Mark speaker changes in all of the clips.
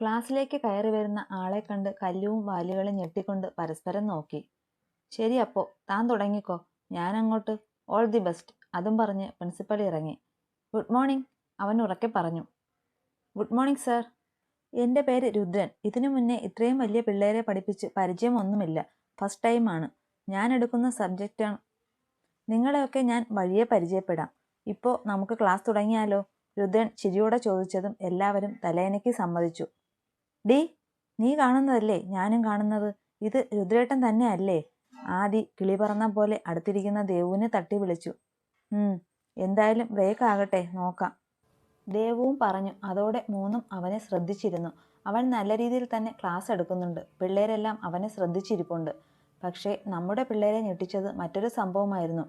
Speaker 1: ക്ലാസ്സിലേക്ക് കയറി വരുന്ന ആളെ കണ്ട് കല്ലുവും വാലുകളും ഞെട്ടിക്കൊണ്ട് പരസ്പരം നോക്കി. ശരി അപ്പോ താൻ തുടങ്ങിക്കോ. ഞാൻ അങ്ങോട്ട് ഓൾ ദി ബെസ്റ്റ്. അതും പറഞ്ഞ് പ്രിൻസിപ്പൽ ഇറങ്ങി. ഗുഡ് മോർണിംഗ് അവൻ ഉറക്കെ പറഞ്ഞു. Good morning sir. എന്റെ പേര് രുദ്രൻ. ഇതിനു മുന്നേ ഇത്രയും വലിയ പിള്ളേരെ പഠിപ്പിച്ച് പരിചയമൊന്നുമില്ല. ഫസ്റ്റ് ടൈമാണ് ഞാൻ എടുക്കുന്ന സബ്ജക്റ്റാണ് നിങ്ങളെയൊക്കെ ഞാൻ വഴിയെ പരിചയപ്പെടാം. ഇപ്പോൾ നമുക്ക് ക്ലാസ് തുടങ്ങിയാലോ? രുദ്രൻ ചിരിയോടെ ചോദിച്ചതും എല്ലാവരും തലയനയ്ക്ക് സമ്മതിച്ചു. ഡി നീ കാണുന്നതല്ലേ? ഞാനും കാണുന്നത്. ഇത് രുദ്രേട്ടൻ തന്നെ അല്ലേ ആദി കിളി പറന്ന പോലെ അടുത്തിരിക്കുന്ന ദേവുവിനെ തട്ടി വിളിച്ചു. എന്തായാലും ബ്രേക്ക് ആകട്ടെ നോക്കാം. ദേവുവും പറഞ്ഞു. അതോടെ മൂന്നും അവനെ ശ്രദ്ധിച്ചിരുന്നു. അവൻ നല്ല രീതിയിൽ തന്നെ ക്ലാസ് എടുക്കുന്നുണ്ട്. പിള്ളേരെല്ലാം അവനെ ശ്രദ്ധിച്ചിരിപ്പുണ്ട്. പക്ഷേ നമ്മുടെ പിള്ളേരെ ഞെട്ടിച്ചത് മറ്റൊരു സംഭവമായിരുന്നു.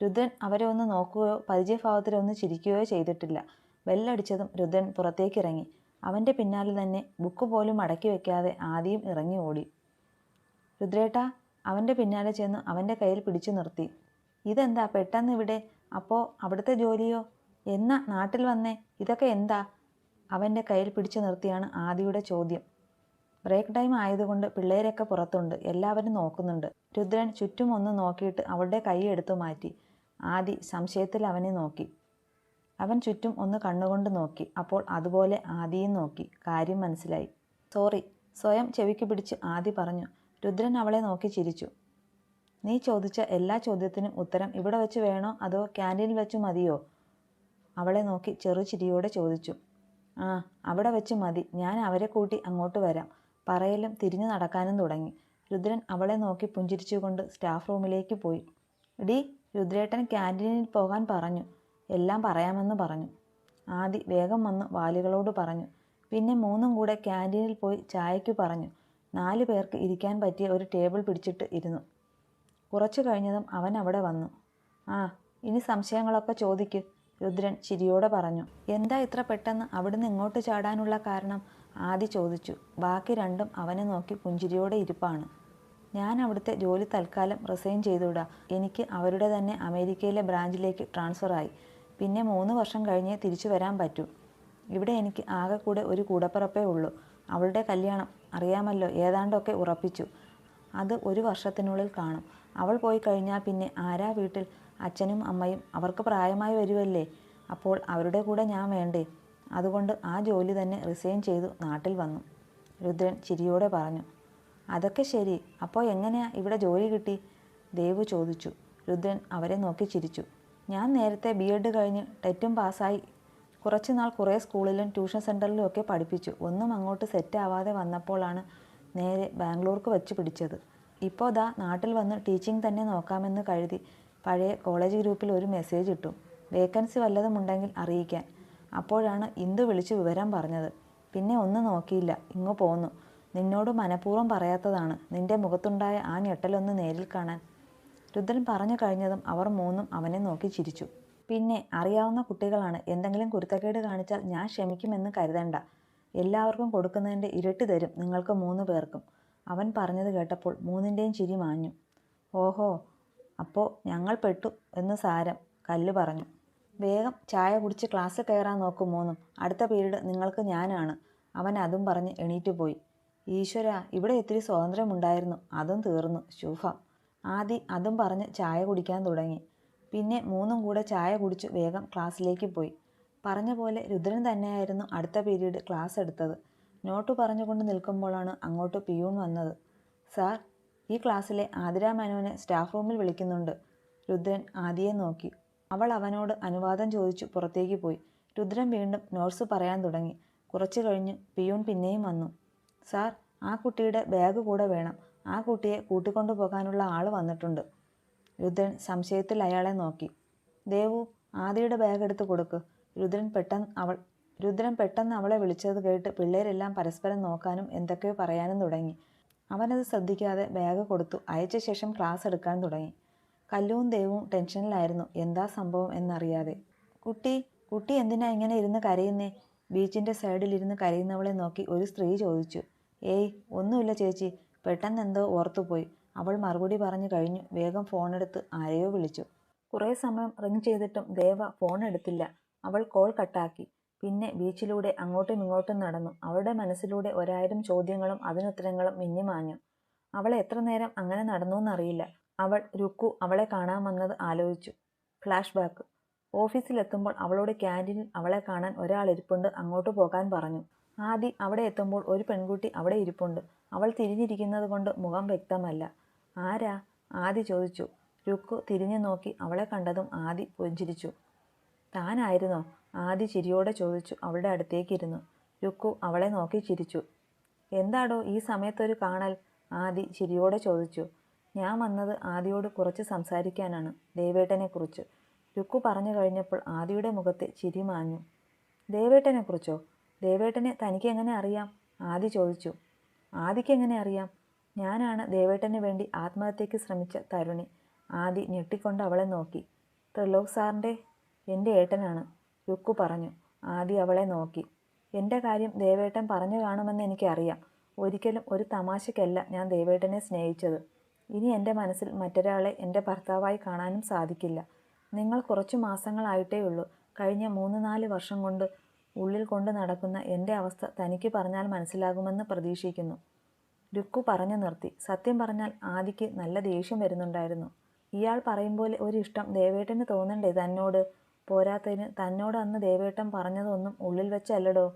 Speaker 1: രുദ്രൻ അവരെ ഒന്ന് നോക്കുകയോ പരിചയഭാവത്തിലൊന്ന് ചിരിക്കുകയോ ചെയ്തിട്ടില്ല. ബെല്ലടിച്ചതും രുദ്രൻ പുറത്തേക്കിറങ്ങി. അവന്റെ പിന്നാലെ തന്നെ ബുക്ക് പോലും മടക്കി വെക്കാതെ ആദ്യം ഇറങ്ങി ഓടി. രുദ്രേട്ട അവന്റെ പിന്നാലെ ചെന്ന് അവന്റെ കയ്യിൽ പിടിച്ചു നിർത്തി. ഇതെന്താ പെട്ടെന്ന് ഇവിടെ? അപ്പോൾ അവിടുത്തെ ജോലിയോ? എന്നാ നാട്ടിൽ വന്നേ? ഇതൊക്കെ എന്താ? അവന്റെ കയ്യിൽ പിടിച്ചു നിർത്തിയാണ് ആദിയുടെ ചോദ്യം. ബ്രേക്ക് ടൈം ആയതുകൊണ്ട് പിള്ളേരൊക്കെ പുറത്തുണ്ട്. എല്ലാവരും നോക്കുന്നുണ്ട്. രുദ്രൻ ചുറ്റും ഒന്ന് നോക്കിയിട്ട് അവളുടെ കൈ എടുത്തു മാറ്റി. ആദി സംശയത്തിൽ അവനെ നോക്കി. അവൻ ചുറ്റും ഒന്ന് കണ്ണുകൊണ്ട് നോക്കി. അപ്പോൾ അതുപോലെ ആദിയും നോക്കി. കാര്യം മനസ്സിലായി. സോറി. സ്വയം ചെവിക്ക് പിടിച്ച് ആദി പറഞ്ഞു. രുദ്രൻ അവളെ നോക്കി ചിരിച്ചു. നീ ചോദിച്ച എല്ലാ ചോദ്യത്തിനും ഉത്തരം ഇവിടെ വെച്ച് വേണോ അതോ ക്യാന്റീനിൽ വെച്ച് മതിയോ? അവളെ നോക്കി ചെറുചിരിയോടെ ചോദിച്ചു. ആ അവിടെ വെച്ച് മതി. ഞാൻ അവരെ കൂട്ടി അങ്ങോട്ട് വരാം. പറയലും തിരിഞ്ഞു നടക്കാനും തുടങ്ങി. രുദ്രൻ അവളെ നോക്കി പുഞ്ചിരിച്ചുകൊണ്ട് സ്റ്റാഫ് റൂമിലേക്ക് പോയി. ഡി രുദ്രേട്ടൻ ക്യാന്റീനിൽ പോകാൻ പറഞ്ഞു. എല്ലാം പറയാമെന്ന് പറഞ്ഞു. ആദി വേഗം വന്ന് വാലികളോട് പറഞ്ഞു. പിന്നെ മൂന്നും കൂടെ ക്യാന്റീനിൽ പോയി ചായയ്ക്ക് പറഞ്ഞു. നാല് പേർക്ക് ഇരിക്കാൻ പറ്റിയ ഒരു ടേബിൾ പിടിച്ചിട്ട് ഇരുന്നു. കുറച്ചു കഴിഞ്ഞതും അവൻ അവിടെ വന്നു. ആ ഇനി സംശയങ്ങളൊക്കെ ചോദിക്ക് രുദ്രൻ ചിരിയോടെ പറഞ്ഞു. എന്താ ഇത്ര പെട്ടെന്ന് അവിടുന്ന് ഇങ്ങോട്ട് ചാടാനുള്ള കാരണം? ആദി ചോദിച്ചു. ബാക്കി രണ്ടും അവനെ നോക്കി പുഞ്ചിരിയോടെ ഇരിപ്പാണ്. ഞാൻ അവിടുത്തെ ജോലി തൽക്കാലം റിസൈൻ ചെയ്തുവിടാം. എനിക്ക് അവരുടെ തന്നെ അമേരിക്കയിലെ ബ്രാഞ്ചിലേക്ക് ട്രാൻസ്ഫർ ആയി പിന്നെ മൂന്ന് വർഷം കഴിഞ്ഞേ തിരിച്ചു വരാൻ പറ്റൂ. ഇവിടെ എനിക്ക് ആകെ കൂടെ ഒരു കൂടപ്പിറപ്പേ ഉള്ളൂ. അവളുടെ കല്യാണം അറിയാമല്ലോ ഏതാണ്ടൊക്കെ ഉറപ്പിച്ചു. അത് ഒരു വർഷത്തിനുള്ളിൽ കാണും. അവൾ പോയി കഴിഞ്ഞാൽ പിന്നെ ആരാ വീട്ടിൽ? അച്ഛനും അമ്മയും അവർക്ക് പ്രായമായി വരുമല്ലേ അപ്പോൾ അവരുടെ കൂടെ ഞാൻ വേണ്ടേ? അതുകൊണ്ട് ആ ജോലി തന്നെ റിസൈൻ ചെയ്തു നാട്ടിൽ വന്നു. രുദ്രൻ ചിരിയോടെ പറഞ്ഞു. അതൊക്കെ ശരി. അപ്പോൾ എങ്ങനെയാ ഇവിടെ ജോലി കിട്ടി? ദേവു ചോദിച്ചു. രുദ്രൻ അവരെ നോക്കി ചിരിച്ചു. ഞാൻ നേരത്തെ ബി എഡ് കഴിഞ്ഞ് ടെറ്റും പാസ്സായി. കുറച്ച് നാൾ കുറേ സ്കൂളിലും ട്യൂഷൻ സെന്ററിലും ഒക്കെ പഠിപ്പിച്ചു. ഒന്നും അങ്ങോട്ട് സെറ്റ് ആവാതെ വന്നപ്പോഴാണ് നേരെ ബാംഗ്ലൂർക്ക് വെച്ച് പിടിച്ചത്. ഇപ്പോൾ ദാ നാട്ടിൽ വന്ന് ടീച്ചിങ് തന്നെ നോക്കാമെന്ന് കരുതി പഴയ കോളേജ് ഗ്രൂപ്പിൽ ഒരു മെസ്സേജ് ഇട്ടു. വേക്കൻസി വല്ലതും ഉണ്ടെങ്കിൽ അറിയിക്കാൻ. അപ്പോഴാണ് ഇന്ദു വിളിച്ച് വിവരം പറഞ്ഞത്. പിന്നെ ഒന്നും നോക്കിയില്ല. ഇങ്ങു പോന്നു. നിന്നോട് മനഃപൂർവം പറയാത്തതാണ്. നിന്റെ മുഖത്തുണ്ടായ ആ ഞെട്ടലൊന്ന് നേരിൽ കാണാൻ. രുദ്രൻ പറഞ്ഞു കഴിഞ്ഞതും അവർ മൂന്നും അവനെ നോക്കി ചിരിച്ചു. പിന്നെ അറിയാവുന്ന കുട്ടികളാണ്. എന്തെങ്കിലും കുരുത്തക്കേട് കാണിച്ചാൽ ഞാൻ ക്ഷമിക്കുമെന്ന് കരുതണ്ട. എല്ലാവർക്കും കൊടുക്കുന്നതിന്റെ ഇരട്ടി തരും നിങ്ങൾക്ക് മൂന്ന് പേർക്കും. അവൻ പറഞ്ഞത് കേട്ടപ്പോൾ മൂന്നിന്റെയും ചിരി മാഞ്ഞു. ഓഹോ അപ്പോൾ ഞങ്ങൾ പെട്ടു എന്ന് സാരം കല്ല് പറഞ്ഞു. വേഗം ചായ കുടിച്ച് ക്ലാസ് കയറാൻ നോക്കും മൂന്നും. അടുത്ത പീരീഡ് നിങ്ങൾക്ക് ഞാനാണ്. അവൻ അതും പറഞ്ഞ് എണീറ്റ് പോയി. ഈശ്വര ഇവിടെ ഇത്തിരി സ്വാതന്ത്ര്യമുണ്ടായിരുന്നു. അതും തീർന്നു. ശുഭം. ആദി അതും പറഞ്ഞ് ചായ കുടിക്കാൻ തുടങ്ങി. പിന്നെ മൂന്നും കൂടെ ചായ കുടിച്ചു വേഗം ക്ലാസ്സിലേക്ക് പോയി. പറഞ്ഞ പോലെ രുദ്രൻ തന്നെയായിരുന്നു അടുത്ത പീരീഡ് ക്ലാസ് എടുത്തത്. നോട്ട് പറഞ്ഞുകൊണ്ട് നിൽക്കുമ്പോഴാണ് അങ്ങോട്ട് പിയൂൺ വന്നത്. സാർ ഈ ക്ലാസ്സിലെ ആതിര മനോനെ സ്റ്റാഫ് റൂമിൽ വിളിക്കുന്നുണ്ട്. രുദ്രൻ ആദിയെ നോക്കി. അവൾ അവനോട് അനുവാദം ചോദിച്ചു പുറത്തേക്ക് പോയി. രുദ്രൻ വീണ്ടും നോട്ട്സ് പറയാൻ തുടങ്ങി. കുറച്ചു കഴിഞ്ഞ് പിയൂൺ പിന്നെയും വന്നു. സാർ ആ കുട്ടിയുടെ ബാഗ് കൂടെ വേണം. ആ കുട്ടിയെ കൂട്ടിക്കൊണ്ടു പോകാനുള്ള ആൾ വന്നിട്ടുണ്ട്. രുദ്രൻ സംശയത്തിൽ അയാളെ നോക്കി. ദേവു ആദിയുടെ ബാഗ് എടുത്ത് കൊടുക്ക്. രുദ്രൻ പെട്ടെന്ന് അവൾ രുദ്രൻ പെട്ടെന്ന് അവളെ വിളിച്ചത് കേട്ട് പിള്ളേരെല്ലാം പരസ്പരം നോക്കാനും എന്തൊക്കെയോ പറയാനും തുടങ്ങി. അവനത് ശ്രദ്ധിക്കാതെ ബാഗ് കൊടുത്തു. അയച്ച ശേഷം ക്ലാസ് എടുക്കാൻ തുടങ്ങി. കല്ലുവും ദേവും ടെൻഷനിലായിരുന്നു എന്താ സംഭവം എന്നറിയാതെ. കുട്ടി കുട്ടി എന്തിനാ ഇങ്ങനെ ഇരുന്ന് കരയുന്നേ? ബീച്ചിന്റെ സൈഡിലിരുന്ന് കരയുന്നവളെ നോക്കി ഒരു സ്ത്രീ ചോദിച്ചു. ഏയ് ഒന്നുമില്ല ചേച്ചി. പെട്ടെന്ന് എന്തോ ഓർത്തുപോയി. അവൾ മറുപടി പറഞ്ഞു കഴിഞ്ഞു. വേഗം ഫോണെടുത്ത് ആരെയോ വിളിച്ചു. കുറേ സമയം റിങ് ചെയ്തിട്ടും ദേവ ഫോൺ എടുത്തില്ല അവൾ കോൾ കട്ടാക്കി. പിന്നെ ബീച്ചിലൂടെ അങ്ങോട്ടും ഇങ്ങോട്ടും നടന്നു. അവളുടെ മനസ്സിലൂടെ ഒരായിരം ചോദ്യങ്ങളും അതിനുത്തരങ്ങളും മിന്നിമാഞ്ഞു അവൾ എത്ര നേരം അങ്ങനെ നടന്നു എന്നറിയില്ല അവൾ രുക്കു അവളെ കാണാൻ വന്നത് ആലോചിച്ചു. ഫ്ലാഷ് ബാക്ക് ഓഫീസിലെത്തുമ്പോൾ അവളോട് ക്യാന്റീനിൽ അവളെ കാണാൻ ഒരാൾ ഇരിപ്പുണ്ട്. അങ്ങോട്ട് പോകാൻ പറഞ്ഞു. ആദി അവിടെ എത്തുമ്പോൾ ഒരു പെൺകുട്ടി അവിടെ ഇരിപ്പുണ്ട്. അവൾ തിരിഞ്ഞിരിക്കുന്നത് കൊണ്ട് മുഖം വ്യക്തമല്ല. ആരാ? ആദി ചോദിച്ചു. രുക്കു തിരിഞ്ഞു നോക്കി അവളെ കണ്ടതും ആദി പുഞ്ചിരിച്ചു. താനായിരുന്നോ? ആദി ചിരിയോടെ ചോദിച്ചു. അവളുടെ അടുത്തേക്കിരുന്നു രുക്കു അവളെ നോക്കി ചിരിച്ചു. എന്താടോ ഈ സമയത്തൊരു കാണൽ? ആദി ചിരിയോടെ ചോദിച്ചു. ഞാൻ വന്നത് ആദിയോട് കുറച്ച് സംസാരിക്കാനാണ് ദേവേട്ടനെക്കുറിച്ച്. രുക്കു പറഞ്ഞു കഴിഞ്ഞപ്പോൾ ആദിയുടെ മുഖത്തെ ചിരി മാഞ്ഞു. ദേവേട്ടനെക്കുറിച്ചോ? ദേവേട്ടനെ തനിക്ക് എങ്ങനെ അറിയാം? ആദി ചോദിച്ചു. ആദിക്ക് എങ്ങനെ അറിയാം? ഞാനാണ് ദേവേട്ടന് വേണ്ടി ആത്മഹത്യയ്ക്ക് ശ്രമിച്ച തരുണി. ആദി ഞെട്ടിക്കൊണ്ട് അവളെ നോക്കി. ത്രിലോക് സാറിന്റെ എന്റെ ഏട്ടനാണ് രുക്കു പറഞ്ഞു. ആദി അവളെ നോക്കി. എന്റെ കാര്യം ദേവേട്ടൻ പറഞ്ഞു കാണുമെന്ന് എനിക്കറിയാം. ഒരിക്കലും ഒരു തമാശയ്ക്കല്ല ഞാൻ ദേവേട്ടനെ സ്നേഹിച്ചത്. ഇനി എന്റെ മനസ്സിൽ മറ്റൊരാളെ എന്റെ ഭർത്താവായി കാണാനും സാധിക്കില്ല. നിങ്ങൾ കുറച്ചു മാസങ്ങളായിട്ടേ ഉള്ളൂ കഴിഞ്ഞ മൂന്ന് നാല് വർഷം കൊണ്ട് ഉള്ളിൽ കൊണ്ട് നടക്കുന്ന എന്റെ അവസ്ഥ തനിക്ക് പറഞ്ഞാൽ മനസ്സിലാകുമെന്ന് പ്രതീക്ഷിക്കുന്നു. രുക്കു പറഞ്ഞു നിർത്തി. സത്യം പറഞ്ഞാൽ ആദിക്ക് നല്ല ദേഷ്യം വരുന്നുണ്ടായിരുന്നു. ഇയാൾ പറയും പോലെ ഒരു ഇഷ്ടം ദേവേട്ടന് തോന്നണ്ടേ തന്നോട്? പോരാത്തതിന് തന്നോട് അന്ന് ദേവേട്ടൻ പറഞ്ഞതൊന്നും ഉള്ളിൽ വെച്ചല്ലടോ?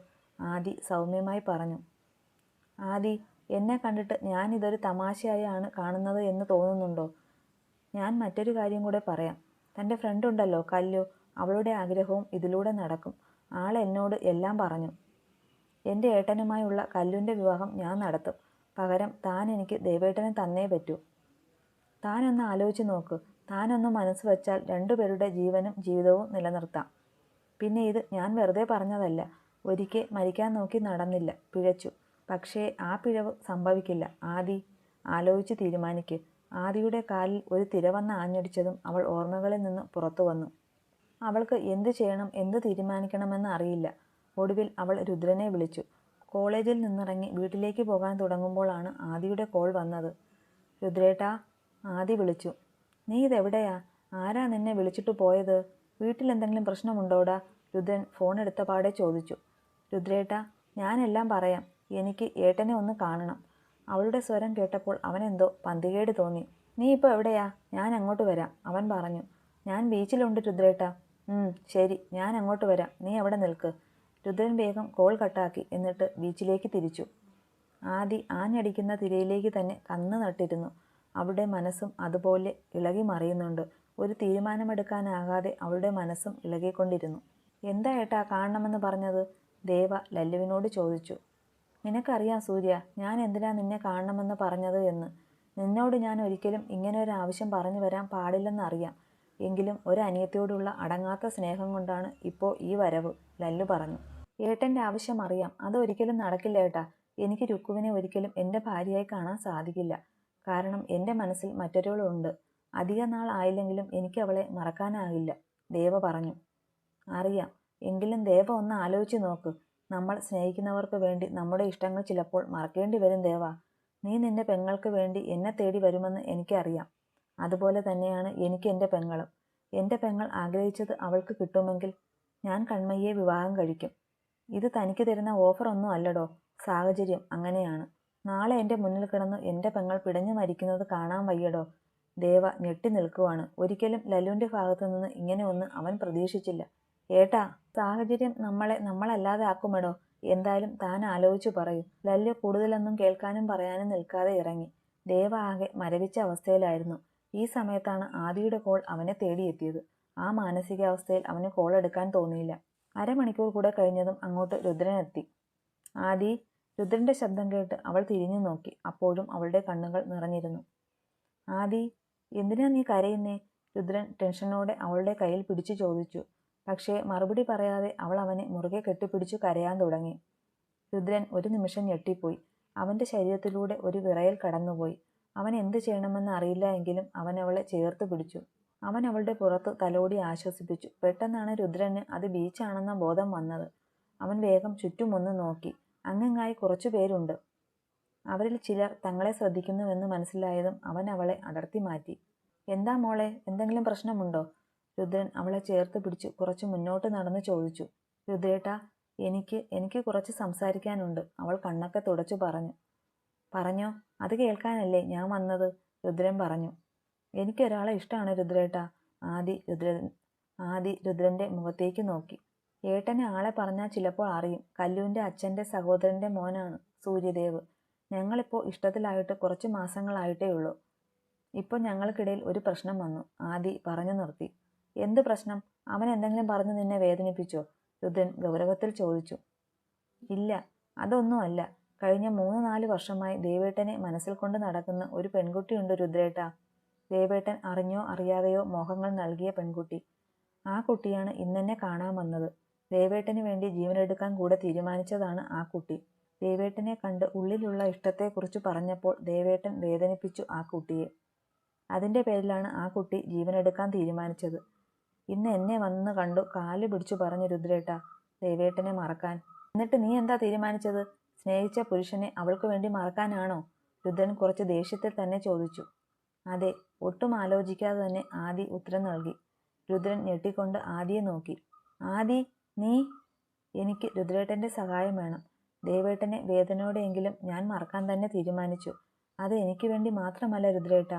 Speaker 1: ആദി സൗമ്യമായി പറഞ്ഞു. ആദി എന്നെ കണ്ടിട്ട് ഞാനിതൊരു തമാശയായാണ് കാണുന്നത് എന്ന് തോന്നുന്നുണ്ടോ? ഞാൻ മറ്റൊരു കാര്യം കൂടെ പറയാം. തന്റെ ഫ്രണ്ട് ഉണ്ടല്ലോ കല്ലു. അവളുടെ ആഗ്രഹവും ഇതിലൂടെ നടക്കും. ആൾ എന്നോട് എല്ലാം പറഞ്ഞു. എന്റെ ഏട്ടനുമായുള്ള കല്ലുന്റെ വിവാഹം ഞാൻ നടത്തും. പകരം താൻ എനിക്ക് ദേവേട്ടനെ തന്നേ പറ്റൂ. താനൊന്ന് ആലോചിച്ച് നോക്ക്. താനൊന്ന് മനസ്സ് വച്ചാൽ രണ്ടുപേരുടെ ജീവനും ജീവിതവും നിലനിർത്താം. പിന്നെ ഇത് ഞാൻ വെറുതെ പറഞ്ഞതല്ല. ഒരിക്കൽ മരിക്കാൻ നോക്കി നടന്നില്ല പിഴച്ചു. പക്ഷേ ആ പിഴവ് സംഭവിക്കില്ല. ആദി ആലോചിച്ച് തീരുമാനിക്ക്. ആദിയുടെ കാലിൽ ഒരു തിരവന്ന് ആഞ്ഞടിച്ചതും അവൾ ഓർമ്മകളിൽ നിന്ന് പുറത്തു വന്നു. അവൾക്ക് എന്ത് ചെയ്യണം എന്ത് തീരുമാനിക്കണമെന്ന് അറിയില്ല. ഒടുവിൽ അവൾ രുദ്രനെ വിളിച്ചു. കോളേജിൽ നിന്നിറങ്ങി വീട്ടിലേക്ക് പോകാൻ തുടങ്ങുമ്പോഴാണ് ആദിയുടെ കോൾ വന്നത്. രുദ്രേട്ടാ ആദി വിളിച്ചു. നീ ഇതെവിടെയാ? ആരാ നിന്നെ വിളിച്ചിട്ട് പോയത്? വീട്ടിലെന്തെങ്കിലും പ്രശ്നമുണ്ടോടാ? രുദ്രൻ ഫോൺ എടുത്ത പാടെ ചോദിച്ചു. രുദ്രേട്ടാ ഞാനെല്ലാം പറയാം. എനിക്ക് ഏട്ടനെ ഒന്ന് കാണണം. അവളുടെ സ്വരം കേട്ടപ്പോൾ അവനെന്തോ പന്തികേട് തോന്നി. നീ ഇപ്പോൾ എവിടെയാ? ഞാൻ അങ്ങോട്ട് വരാം അവൻ പറഞ്ഞു. ഞാൻ ബീച്ചിലുണ്ട് രുദ്രേട്ടാ. ശരി. ഞാൻ അങ്ങോട്ട് വരാം. നീ അവിടെ നിൽക്ക്. രുദ്രൻ വേഗം കോൾ കട്ടാക്കി എന്നിട്ട് ബീച്ചിലേക്ക് തിരിച്ചു. ആദി ആഞ്ഞടിക്കുന്ന തിരയിലേക്ക് തന്നെ കന്ന് നട്ടിരുന്നു. അവിടെ മനസ്സും അതുപോലെ ഇളകി മറിയുന്നുണ്ട്. ഒരു തീരുമാനമെടുക്കാനാകാതെ അവളുടെ മനസ്സും ഇളകിക്കൊണ്ടിരുന്നു. എന്താ ഏട്ടാ കാണണമെന്ന് പറഞ്ഞത്? ദേവ ലല്ലുവിനോട് ചോദിച്ചു. നിനക്കറിയാം സൂര്യ ഞാൻ എന്തിനാ നിന്നെ കാണണമെന്ന് പറഞ്ഞത് എന്ന്. നിന്നോട് ഞാൻ ഒരിക്കലും ഇങ്ങനെ ഒരു ആവശ്യം പറഞ്ഞു വരാൻ പാടില്ലെന്നറിയാം എങ്കിലും ഒരു അനിയത്തിയോടുള്ള അടങ്ങാത്ത സ്നേഹം കൊണ്ടാണ് ഇപ്പോൾ ഈ വരവ് ലല്ലു പറഞ്ഞു. ഏട്ടന്റെ ആവശ്യം അറിയാം. അതൊരിക്കലും നടക്കില്ല ഏട്ടാ. എനിക്ക് രുക്കുവിനെ ഒരിക്കലും എന്റെ ഭാര്യയായി കാണാൻ സാധിക്കില്ല. കാരണം എന്റെ മനസ്സിൽ മറ്റൊരാളുണ്ട്. അധിക നാൾ ആയില്ലെങ്കിലും എനിക്ക് അവളെ മറക്കാനാകില്ല ദേവ പറഞ്ഞു. അറിയാം. എങ്കിലും ദേവ ഒന്ന് ആലോചിച്ച് നോക്ക്. നമ്മൾ സ്നേഹിക്കുന്നവർക്ക് വേണ്ടി നമ്മുടെ ഇഷ്ടങ്ങൾ ചിലപ്പോൾ മറക്കേണ്ടി വരും ദേവ. നീ നിന്റെ പെങ്ങൾക്ക് വേണ്ടി എന്നെ തേടി വരുമെന്ന് എനിക്കറിയാം. അതുപോലെ തന്നെയാണ് എനിക്ക് എന്റെ പെങ്ങളും. എന്റെ പെങ്ങൾ ആഗ്രഹിച്ചത് അവൾക്ക് കിട്ടുമെങ്കിൽ ഞാൻ കൺമയ്യെ വിവാഹം കഴിക്കും. ഇത് തനിക്ക് തരുന്ന ഓഫർ ഒന്നും അല്ലടോ. സാഹചര്യം അങ്ങനെയാണ്. നാളെ എന്റെ മുന്നിൽ കിടന്ന് എന്റെ പെങ്ങൾ പിടഞ്ഞു മരിക്കുന്നത് കാണാൻ വയ്യടോ. ദേവ ഞെട്ടി നിൽക്കുവാണ്. ഒരിക്കലും ലല്ലുവിന്റെ ഭാഗത്തു നിന്ന് ഇങ്ങനെ ഒന്ന് അവൻ പ്രതീക്ഷിച്ചില്ല. ഏട്ടാ സാഹചര്യം നമ്മളെ നമ്മളല്ലാതെ ആക്കുമെടോ. എന്തായാലും താൻ ആലോചിച്ചു പറയൂ. ലല്ലു കൂടുതലൊന്നും കേൾക്കാനും പറയാനും നിൽക്കാതെ ഇറങ്ങി. ദേവ ആകെ മരവിച്ച അവസ്ഥയിലായിരുന്നു. ഈ സമയത്താണ് ആദിയുടെ കോൾ അവനെ തേടിയെത്തിയത്. ആ മാനസികാവസ്ഥയിൽ അവന് കോൾ എടുക്കാൻ തോന്നിയില്ല. അരമണിക്കൂർ കൂടെ കഴിഞ്ഞതും അങ്ങോട്ട് രുദ്രൻ എത്തി. ആദി രുദ്രന്റെ ശബ്ദം കേട്ട് അവൾ തിരിഞ്ഞു നോക്കി. അപ്പോഴും അവളുടെ കണ്ണുകൾ നിറഞ്ഞിരുന്നു. ആദി എന്തിനാ നീ കരയുന്നേ? രുദ്രൻ ടെൻഷനോടെ അവളുടെ കയ്യിൽ പിടിച്ചു ചോദിച്ചു. പക്ഷേ മറുപടി പറയാതെ അവൾ അവനെ മുറുകെ കെട്ടിപ്പിടിച്ചു കരയാൻ തുടങ്ങി. രുദ്രൻ ഒരു നിമിഷം ഞെട്ടിപ്പോയി. അവന്റെ ശരീരത്തിലൂടെ ഒരു വിറയൽ കടന്നുപോയി. അവൻ എന്ത് ചെയ്യണമെന്ന് അറിയില്ല എങ്കിലും അവൻ അവളെ ചേർത്ത് പിടിച്ചു. അവൻ അവളുടെ പുറത്ത് തലോടി ആശ്വസിപ്പിച്ചു. പെട്ടെന്നാണ് രുദ്രന് അത് ബീച്ചാണെന്ന ബോധം വന്നത്. അവൻ വേഗം ചുറ്റുമൊന്ന് നോക്കി. അങ്ങങ്ങായി കുറച്ചു പേരുണ്ട്. അവരിൽ ചിലർ തങ്ങളെ ശ്രദ്ധിക്കുന്നുവെന്ന് മനസ്സിലായതും അവൻ അവളെ അടർത്തി മാറ്റി. എന്താ മോളെ എന്തെങ്കിലും പ്രശ്നമുണ്ടോ? രുദ്രൻ അവളെ ചേർത്ത് പിടിച്ചു. കുറച്ച് മുന്നോട്ട് നടന്ന് ചോദിച്ചു. രുദ്രേട്ട എനിക്ക് എനിക്ക് കുറച്ച് സംസാരിക്കാനുണ്ട് അവൾ കണ്ണൊക്കെ തുടച്ചു പറഞ്ഞു. പറഞ്ഞോ അത് കേൾക്കാനല്ലേ ഞാൻ വന്നത്? രുദ്രൻ പറഞ്ഞു. എനിക്കൊരാളെ ഇഷ്ടമാണ് രുദ്രേട്ട. ആദി രുദ്രൻ ആദി രുദ്രന്റെ മുഖത്തേക്ക് നോക്കി. ഏട്ടനെ ആളെ പറഞ്ഞാൽ ചിലപ്പോൾ അറിയും. കല്ലുവിന്റെ അച്ഛന്റെ സഹോദരന്റെ മോനാണ് സൂര്യദേവ്. ഞങ്ങളിപ്പോൾ ഇഷ്ടത്തിലായിട്ട് കുറച്ച് മാസങ്ങളായിട്ടേ ഉള്ളൂ. ഇപ്പോൾ ഞങ്ങൾക്കിടയിൽ ഒരു പ്രശ്നം വന്നു ആദി പറഞ്ഞു നിർത്തി. എന്ത് പ്രശ്നം? അവൻ എന്തെങ്കിലും പറഞ്ഞു നിന്നെ വേദനിപ്പിച്ചോ? രുദ്രൻ ഗൗരവത്തിൽ ചോദിച്ചു. ഇല്ല അതൊന്നുമല്ല. കഴിഞ്ഞ മൂന്ന് നാല് വർഷമായി ദേവേട്ടനെ മനസ്സിൽ കൊണ്ട് നടക്കുന്ന ഒരു പെൺകുട്ടിയുണ്ട് രുദ്രേട്ട. ദേവേട്ടൻ അറിഞ്ഞോ അറിയാതെയോ മോഹങ്ങൾ നൽകിയ പെൺകുട്ടി. ആ കുട്ടിയാണ് ഇന്നെന്നെ കാണാൻ വന്നത്. ദേവേട്ടന് വേണ്ടി ജീവനെടുക്കാൻ കൂടെ തീരുമാനിച്ചതാണ് ആ കുട്ടി. ദേവേട്ടനെ കണ്ട് ഉള്ളിലുള്ള ഇഷ്ടത്തെക്കുറിച്ച് പറഞ്ഞപ്പോൾ ദേവേട്ടൻ വേദനിപ്പിച്ചു ആ കുട്ടിയെ. അതിന്റെ പേരിലാണ് ആ കുട്ടി ജീവനെടുക്കാൻ തീരുമാനിച്ചത്. ഇന്ന് എന്നെ വന്ന് കണ്ടു കാൽ പിടിച്ചു പറഞ്ഞു രുദ്രേട്ട. ദേവേട്ടനെ മറക്കാൻ. എന്നിട്ട് നീ എന്താ തീരുമാനിച്ചത്? സ്നേഹിച്ച പുരുഷനെ അവൾക്ക് വേണ്ടി മറക്കാനാണോ? രുദ്രൻ കുറച്ച് ദേഷ്യത്തിൽ തന്നെ ചോദിച്ചു. അതെ ഒട്ടും ആലോചിക്കാതെ തന്നെ ആദി ഉത്തരം നൽകി. രുദ്രൻ ഞെട്ടിക്കൊണ്ട് ആദിയെ നോക്കി. ആദി നീ? എനിക്ക് രുദ്രേട്ടന്റെ സഹായം വേണം. ദേവേട്ടനെ വേദനയോടെയെങ്കിലും ഞാൻ മറക്കാൻ തന്നെ തീരുമാനിച്ചു. അത് എനിക്ക് വേണ്ടി മാത്രമല്ല രുദ്രേട്ട.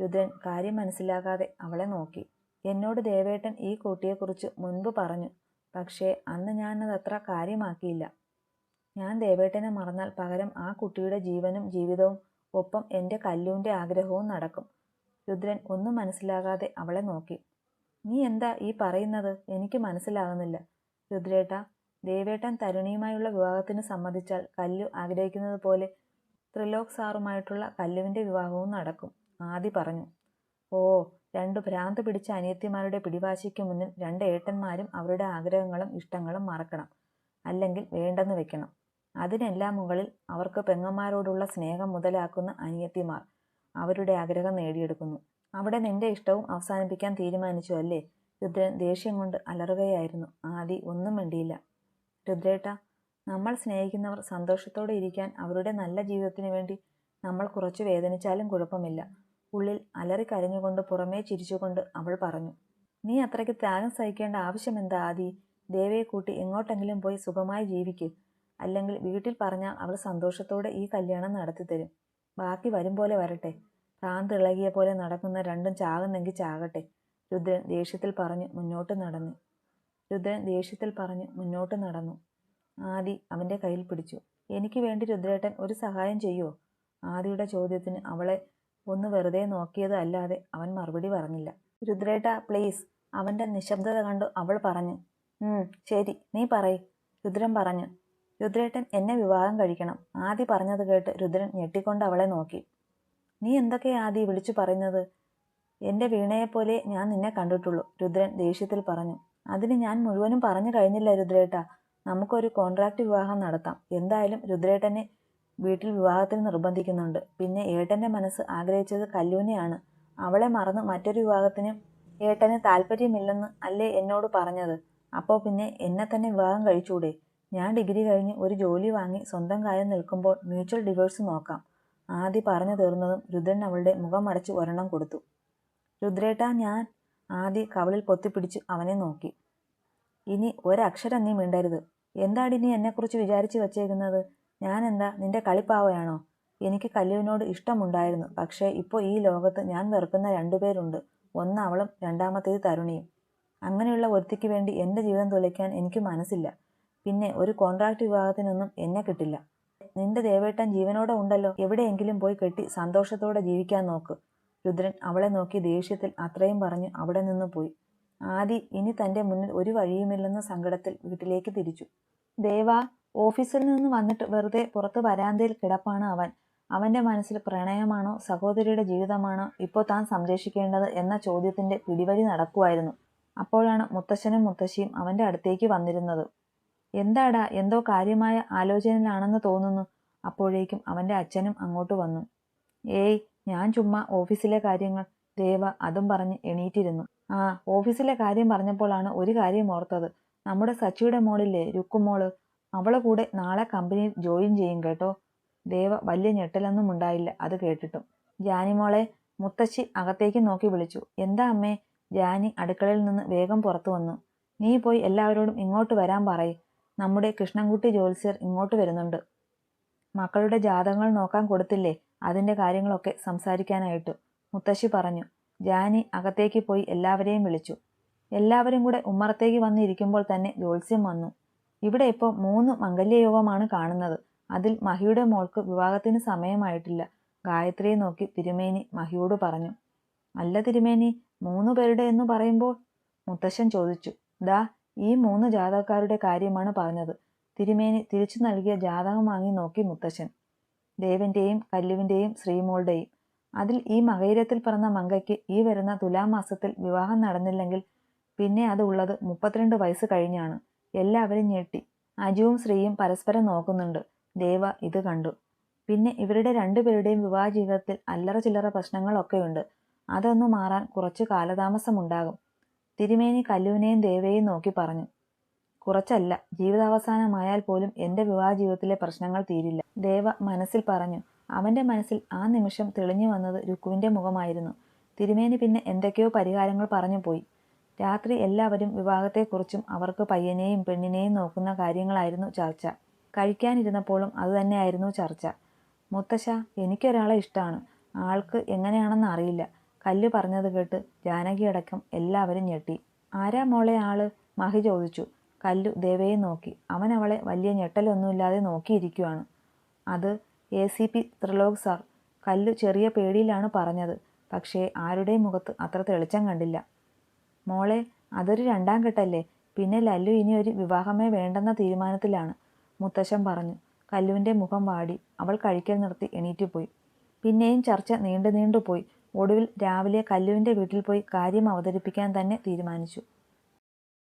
Speaker 1: രുദ്രൻ കാര്യം മനസ്സിലാകാതെ അവളെ നോക്കി. എന്നോട് ദേവേട്ടൻ ഈ കുട്ടിയെക്കുറിച്ച് മുൻപ് പറഞ്ഞു. പക്ഷേ അന്ന് ഞാനത് അത്ര കാര്യമാക്കിയില്ല. ഞാൻ ദേവേട്ടനെ മറന്നാൽ പകരം ആ കുട്ടിയുടെ ജീവനും ജീവിതവും ഒപ്പം എന്റെ കല്ലുവിന്റെ ആഗ്രഹവും നടക്കും. രുദ്രൻ ഒന്നും മനസ്സിലാകാതെ അവളെ നോക്കി. നീ എന്താ ഈ പറയുന്നത്? എനിക്ക് മനസ്സിലാകുന്നില്ല രുദ്രേട്ട ദേവേട്ടൻ തരുണിയുമായുള്ള വിവാഹത്തിന് സമ്മതിച്ചാൽ കല്ലു ആഗ്രഹിക്കുന്നത് പോലെ ത്രിലോക് സാറുമായിട്ടുള്ള കല്ലുവിന്റെ വിവാഹവും നടക്കും ആദി പറഞ്ഞു. ഓ രണ്ട് ഭ്രാന്ത് പിടിച്ച അനിയത്തിമാരുടെ പിടിവാശിക്ക് മുന്നിൽ രണ്ട് ഏട്ടന്മാരും അവരുടെ ആഗ്രഹങ്ങളും ഇഷ്ടങ്ങളും മറക്കണം. അല്ലെങ്കിൽ വേണ്ടെന്ന് വെക്കണം. അതിനെല്ലാം മുകളിൽ അവർക്ക് പെങ്ങന്മാരോടുള്ള സ്നേഹം മുതലാക്കുന്ന അനിയത്തിമാർ അവരുടെ ആഗ്രഹം നേടിയെടുക്കുന്നു. അവിടെ നിന്റെ ഇഷ്ടവും അവസാനിപ്പിക്കാൻ തീരുമാനിച്ചു അല്ലേ? രുദ്രൻ ദേഷ്യം കൊണ്ട് അലറുകയായിരുന്നു. ആദി ഒന്നും വേണ്ടിയില്ല രുദ്രേട്ട നമ്മൾ സ്നേഹിക്കുന്നവർ സന്തോഷത്തോടെ ഇരിക്കാൻ അവരുടെ നല്ല ജീവിതത്തിന് വേണ്ടി നമ്മൾ കുറച്ച് വേദനിച്ചാലും കുഴപ്പമില്ല. ഉള്ളിൽ അലറി കരഞ്ഞുകൊണ്ട് പുറമേ ചിരിച്ചുകൊണ്ട് അവൾ പറഞ്ഞു നീ അത്രയ്ക്ക് ത്യാഗം സഹിക്കേണ്ട ആവശ്യമെന്താ ആദി? ദേവയെ കൂട്ടി എങ്ങോട്ടെങ്കിലും പോയി സുഖമായി ജീവിക്ക്. അല്ലെങ്കിൽ വീട്ടിൽ പറഞ്ഞാൽ അവൾ സന്തോഷത്തോടെ ഈ കല്യാണം നടത്തിത്തരും ബാക്കി വരും പോലെ വരട്ടെ. ഭ്രാന്ത് ഇളകിയ പോലെ നടക്കുന്ന രണ്ടും ചാകുന്നെങ്കിൽ ചാകട്ടെ. രുദ്രൻ ദേഷ്യത്തിൽ പറഞ്ഞു മുന്നോട്ട് നടന്നു. രുദ്രൻ ദേഷ്യത്തിൽ പറഞ്ഞു മുന്നോട്ട് നടന്നു. ആദി അവന്റെ കയ്യിൽ പിടിച്ചു. എനിക്ക് വേണ്ടി രുദ്രേട്ടൻ ഒരു സഹായം ചെയ്യുമോ ആദിയുടെ ചോദ്യത്തിന് അവളെ ഒന്ന് വെറുതെ നോക്കിയത് അല്ലാതെ അവൻ മറുപടി പറഞ്ഞില്ല. രുദ്രേട്ട പ്ലീസ് അവന്റെ നിശബ്ദത കണ്ടു അവൾ പറഞ്ഞു. ശരി നീ പറയ്. രുദ്രൻ പറഞ്ഞു. രുദ്രേട്ടൻ എന്നെ വിവാഹം കഴിക്കണം. ആദി പറഞ്ഞത് കേട്ട് രുദ്രൻ ഞെട്ടിക്കൊണ്ട് അവളെ നോക്കി. നീ എന്തൊക്കെയാ ആദി വിളിച്ചു പറയുന്നത്? എന്റെ വീണയെപ്പോലെ ഞാൻ നിന്നെ കണ്ടിട്ടുള്ളൂ രുദ്രൻ ദേഷ്യത്തിൽ പറഞ്ഞു. അതിന് ഞാൻ മുഴുവനും പറഞ്ഞു കഴിഞ്ഞില്ല രുദ്രേട്ട. നമുക്കൊരു കോൺട്രാക്ട് വിവാഹം നടത്താം. എന്തായാലും രുദ്രേട്ടനെ വീട്ടിൽ വിവാഹത്തിന് നിർബന്ധിക്കുന്നുണ്ട്. പിന്നെ ഏട്ടന്റെ മനസ്സ് ആഗ്രഹിച്ചത് കല്ലൂനെയാണ്. അവളെ മറന്ന് മറ്റൊരു വിവാഹത്തിന് ഏട്ടന് താല്പര്യമില്ലെന്ന് അല്ലേ എന്നോട് പറഞ്ഞത്? അപ്പോൾ പിന്നെ എന്നെ തന്നെ വിവാഹം കഴിച്ചൂടെ? ഞാൻ ഡിഗ്രി കഴിഞ്ഞ് ഒരു ജോലി വാങ്ങി സ്വന്തം കാര്യം നിൽക്കുമ്പോൾ മ്യൂച്വൽ ഡിവോഴ്സ് നോക്കാം. ആദി പറഞ്ഞു തീർന്നതും രുദ്രൻ അവളുടെ മുഖം അടച്ച് ഒരെണ്ണം കൊടുത്തു. രുദ്രേട്ടാ ഞാൻ. ആദി കവളിൽ പൊത്തിപ്പിടിച്ച് അവനെ നോക്കി. ഇനി ഒരക്ഷരം നീ മിണ്ടരുത്. എന്താടി നീ എന്നെക്കുറിച്ച് വിചാരിച്ചു വച്ചേക്കുന്നത്? ഞാൻ എന്താ നിന്റെ കളിപ്പാവയാണോ? എനിക്ക് കല്ലുവിനോട് ഇഷ്ടമുണ്ടായിരുന്നു. പക്ഷേ ഇപ്പോൾ ഈ ലോകത്ത് ഞാൻ വെറുക്കുന്ന രണ്ടുപേരുണ്ട് ഒന്ന് അവളും രണ്ടാമത്തേത് തരുണിയും. അങ്ങനെയുള്ള ഒരുത്തിക്ക് വേണ്ടി എന്റെ ജീവിതം തുലയ്ക്കാൻ എനിക്ക് മനസ്സില്ല. പിന്നെ ഒരു കോൺട്രാക്ട് വിവാഹത്തിനൊന്നും എന്നെ കിട്ടില്ല. നിന്റെ ദേവേട്ടൻ ജീവനോടെ ഉണ്ടല്ലോ. എവിടെയെങ്കിലും പോയി കെട്ടി സന്തോഷത്തോടെ ജീവിക്കാൻ നോക്ക്. രുദ്രൻ അവളെ നോക്കി ദേഷ്യത്തിൽ അത്രയും പറഞ്ഞു അവിടെ നിന്ന് പോയി. ആദി ഇനി തന്റെ മുന്നിൽ ഒരു വഴിയുമില്ലെന്ന സങ്കടത്തിൽ വീട്ടിലേക്ക് തിരിച്ചു. ദേവ ഓഫീസിൽ നിന്ന് വന്നിട്ട് വെറുതെ പുറത്ത് വരാന്തയിൽ കിടപ്പാണ് അവൻ. അവന്റെ മനസ്സിൽ പ്രണയമാണോ സഹോദരിയുടെ ജീവിതമാണോ ഇപ്പോൾ താൻ സംരക്ഷിക്കേണ്ടത് എന്ന ചോദ്യത്തിന്റെ പിടിവലി നടക്കുമായിരുന്നു അപ്പോഴാണ് മുത്തശ്ശനും മുത്തശ്ശിയും അവന്റെ അടുത്തേക്ക് വന്നിരുന്നത്. എന്താടാ എന്തോ കാര്യമായ ആലോചനയിലാണെന്ന് തോന്നുന്നു. അപ്പോഴേക്കും അവന്റെ അച്ഛനും അങ്ങോട്ട് വന്നു. ഏയ് ഞാൻ ചുമ്മാ ഓഫീസിലെ കാര്യങ്ങൾ. ദേവ അതും പറഞ്ഞ് എണീറ്റിരുന്നു. ആ ഓഫീസിലെ കാര്യം പറഞ്ഞപ്പോഴാണ് ഒരു കാര്യം ഓർത്തത്. നമ്മുടെ സച്ചിയുടെ മോളില്ലേ രുക്കുമോൾ? അവളെ കൂടെ നാളെ കമ്പനിയിൽ ജോയിൻ ചെയ്യും കേട്ടോ. ദേവ വലിയ ഞെട്ടലൊന്നും ഉണ്ടായില്ല അത് കേട്ടിട്ടും. ജാനിമോളെ മുത്തശ്ശി അകത്തേക്ക് നോക്കി വിളിച്ചു. എന്താ അമ്മേ? ജാനി അടുക്കളയിൽ നിന്ന് വേഗം പുറത്തു വന്നു. നീ പോയി എല്ലാവരോടും ഇങ്ങോട്ട് വരാൻ പറയ്. നമ്മുടെ കൃഷ്ണൻകുട്ടി ജോത്സ്യർ ഇങ്ങോട്ട് വരുന്നുണ്ട്. മക്കളുടെ ജാതകങ്ങൾ നോക്കാൻ കൊടുത്തില്ലേ? അതിന്റെ കാര്യങ്ങളൊക്കെ സംസാരിക്കാനായിട്ട്. മുത്തശ്ശി പറഞ്ഞു. ജാനി അകത്തേക്ക് പോയി എല്ലാവരെയും വിളിച്ചു. എല്ലാവരും കൂടെ ഉമ്മറത്തേക്ക് വന്നിരിക്കുമ്പോൾ തന്നെ ജോത്സ്യം വന്നു. ഇവിടെ ഇപ്പോൾ മൂന്ന് മംഗല്യയോഗമാണ് കാണുന്നത്. അതിൽ മഹിയുടെ മോൾക്ക് വിവാഹത്തിന് സമയമായിട്ടില്ല. ഗായത്രിയെ നോക്കി തിരുമേനി മഹിയോട് പറഞ്ഞു. അല്ല തിരുമേനി മൂന്ന് പേരുടെ എന്ന് പറയുമ്പോൾ? മുത്തശ്ശൻ ചോദിച്ചു. ദാ ഈ മൂന്ന് ജാതകക്കാരുടെ കാര്യമാണ് പറഞ്ഞത്. തിരുമേനി തിരിച്ചു നൽകിയ ജാതകം വാങ്ങി നോക്കി മുത്തശ്ശൻ. ദേവന്റെയും കല്ലുവിന്റെയും ശ്രീമോളുടെയും. അതിൽ ഈ മകയിരത്തിൽ പിറന്ന മങ്കയ്ക്ക് ഈ വരുന്ന തുലാമാസത്തിൽ വിവാഹം നടന്നില്ലെങ്കിൽ പിന്നെ അത് ഉള്ളത് മുപ്പത്തിരണ്ട് വയസ്സ് കഴിഞ്ഞാണ്. എല്ലാവരും ഞെട്ടി. അജുവും ശ്രീയും പരസ്പരം നോക്കുന്നുണ്ട്. ദേവ ഇത് കണ്ടു. പിന്നെ ഇവരുടെ രണ്ടുപേരുടെയും വിവാഹ ജീവിതത്തിൽ അല്ലറ ചില്ലറ പ്രശ്നങ്ങളൊക്കെയുണ്ട്. അതൊന്നു മാറാൻ കുറച്ച് കാലതാമസമുണ്ടാകും. തിരുമേനി കല്ലുവിനെയും ദേവയെയും നോക്കി പറഞ്ഞു. കുറച്ചല്ല ജീവിതാവസാനമായാൽ പോലും എന്റെ വിവാഹ ജീവിതത്തിലെ പ്രശ്നങ്ങൾ തീരില്ല. ദേവ മനസ്സിൽ പറഞ്ഞു അവന്റെ മനസ്സിൽ ആ നിമിഷം തെളിഞ്ഞു വന്നത് രുക്കുവിന്റെ മുഖമായിരുന്നു. തിരുമേനി പിന്നെ എന്തൊക്കെയോ പരിഹാരങ്ങൾ പറഞ്ഞു പോയി. രാത്രി എല്ലാവരും വിവാഹത്തെക്കുറിച്ചും അവർക്ക് പയ്യനെയും പെണ്ണിനെയും നോക്കുന്ന കാര്യങ്ങളായിരുന്നു ചർച്ച. കഴിക്കാനിരുന്നപ്പോഴും അതുതന്നെയായിരുന്നു ചർച്ച. മുത്തശ്ശ എനിക്കൊരാളെ ഇഷ്ടമാണ് ആൾക്ക് എങ്ങനെയാണെന്ന് അറിയില്ല. കല്ല് പറഞ്ഞത് കേട്ട് ജാനകിയടക്കം എല്ലാവരും ഞെട്ടി. ആരാ മോളെ ആൾ? മഹി ചോദിച്ചു. കല്ലു ദേവയെ നോക്കി. അവൻ അവളെ വലിയ ഞെട്ടലൊന്നുമില്ലാതെ നോക്കിയിരിക്കുവാണ്. അത് A C P Trilok sir. Kallu ചെറിയ പേടിയിലാണ് പറഞ്ഞത്. പക്ഷേ ആരുടെയും മുഖത്ത് അത്ര തെളിച്ചം കണ്ടില്ല. മോളെ അതൊരു രണ്ടാം കെട്ടല്ലേ പിന്നെ ലല്ലു ഇനി ഒരു വിവാഹമേ വേണ്ടെന്ന തീരുമാനത്തിലാണ് മുത്തശ്ശൻ പറഞ്ഞു. കല്ലുവിന്റെ മുഖം വാടി. അവൾ കഴിക്കൽ നിർത്തി എണീറ്റ് പോയി പിന്നെയും ചർച്ച നീണ്ടു നീണ്ടു പോയി ഒടുവിൽ രാവിലെ കല്ലുവിന്റെ വീട്ടിൽ പോയി കാര്യം അവതരിപ്പിക്കാൻ തന്നെ തീരുമാനിച്ചു.